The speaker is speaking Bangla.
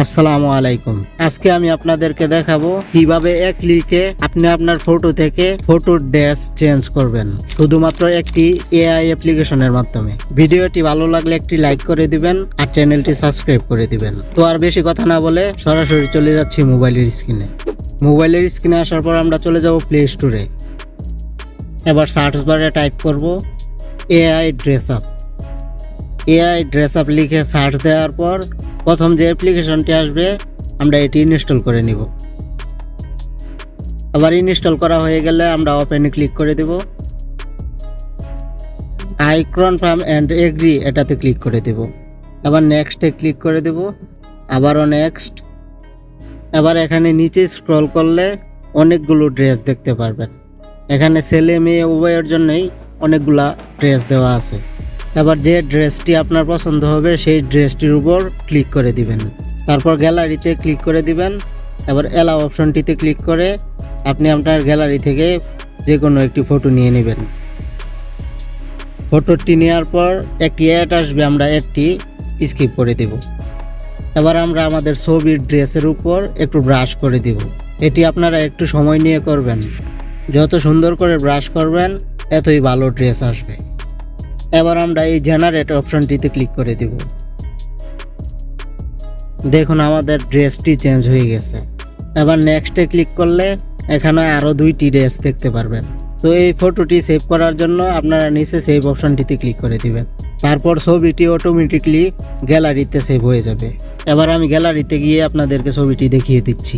আসসালামু আলাইকুম। আজকে আমি আপনাদেরকে দেখাবো কীভাবে এক ক্লিকে আপনি আপনার ফটো থেকে ফটোর ড্যাশ চেঞ্জ করবেন। শুধুমাত্র একটি এআই অ্যাপ্লিকেশনের মাধ্যমে। ভিডিওটি ভালো লাগলে একটি লাইক করে দিবেন আর চ্যানেলটি সাবস্ক্রাইব করে দিবেন। তো আর বেশি কথা না বলে সরাসরি চলে যাচ্ছি মোবাইলের স্ক্রিনে। মোবাইলের স্ক্রিনে আসার পর আমরা চলে যাব প্লে স্টোরে এবার সার্চ বারে টাইপ করব AI dress up AI dress up লিখে সার্চ দেওয়ার পর প্রথম যে অ্যাপ্লিকেশনটি আসবে, আমরা এটি ইনস্টল করে নিব। আবার ইনস্টল করা হয়ে গেলে আমরা ওপেনে ক্লিক করে দেব। আই কনফার্ম অ্যান্ড এগ্রি এটাতে ক্লিক করে দেব। আবার নেক্সটে ক্লিক করে দেব। আবারও নেক্সট আবার এখানে নিচে স্ক্রল করলে অনেকগুলো ড্রেস দেখতে পারবেন। এখানে ছেলে মেয়ে উভয়ের জন্যই অনেকগুলা ড্রেস দেওয়া আছে। এবার যে ড্রেসটি আপনার পছন্দ হবে, সেই ড্রেসটির উপর ক্লিক করে দিবেন। তারপর গ্যালারিতে ক্লিক করে দিবেন। এবার এলাও অপশনটিতে ক্লিক করে আপনি আপনার গ্যালারি থেকে যে কোনো একটি ফটো নিয়ে নেবেন। ফটোটি নেওয়ার পর একটি অ্যাড আসবে, আমরা অ্যাডটি স্কিপ করে দেব। এবার আমরা আমাদের ছবির ড্রেসের উপর একটু ব্রাশ করে দিব। এটি আপনারা একটু সময় নিয়ে করবেন। যত সুন্দর করে ব্রাশ করবেন, এতই ভালো ড্রেস আসবে। এবার আমরা এই জেনারেট অপশনটিতে ক্লিক করে দিব। দেখুন আমাদের ড্রেসটি চেঞ্জ হয়ে গেছে। এবার নেক্সটে ক্লিক করলে এখানে আরও দুইটি ড্রেস দেখতে পারবেন। তো এই ফটোটি সেভ করার জন্য আপনারা নিচে সেভ অপশনটিতে ক্লিক করে দিবেন। তারপর ছবিটি অটোমেটিকলি গ্যালারিতে সেভ হয়ে যাবে। এবার আমি গ্যালারিতে গিয়ে আপনাদেরকে ছবিটি দেখিয়ে দিচ্ছি।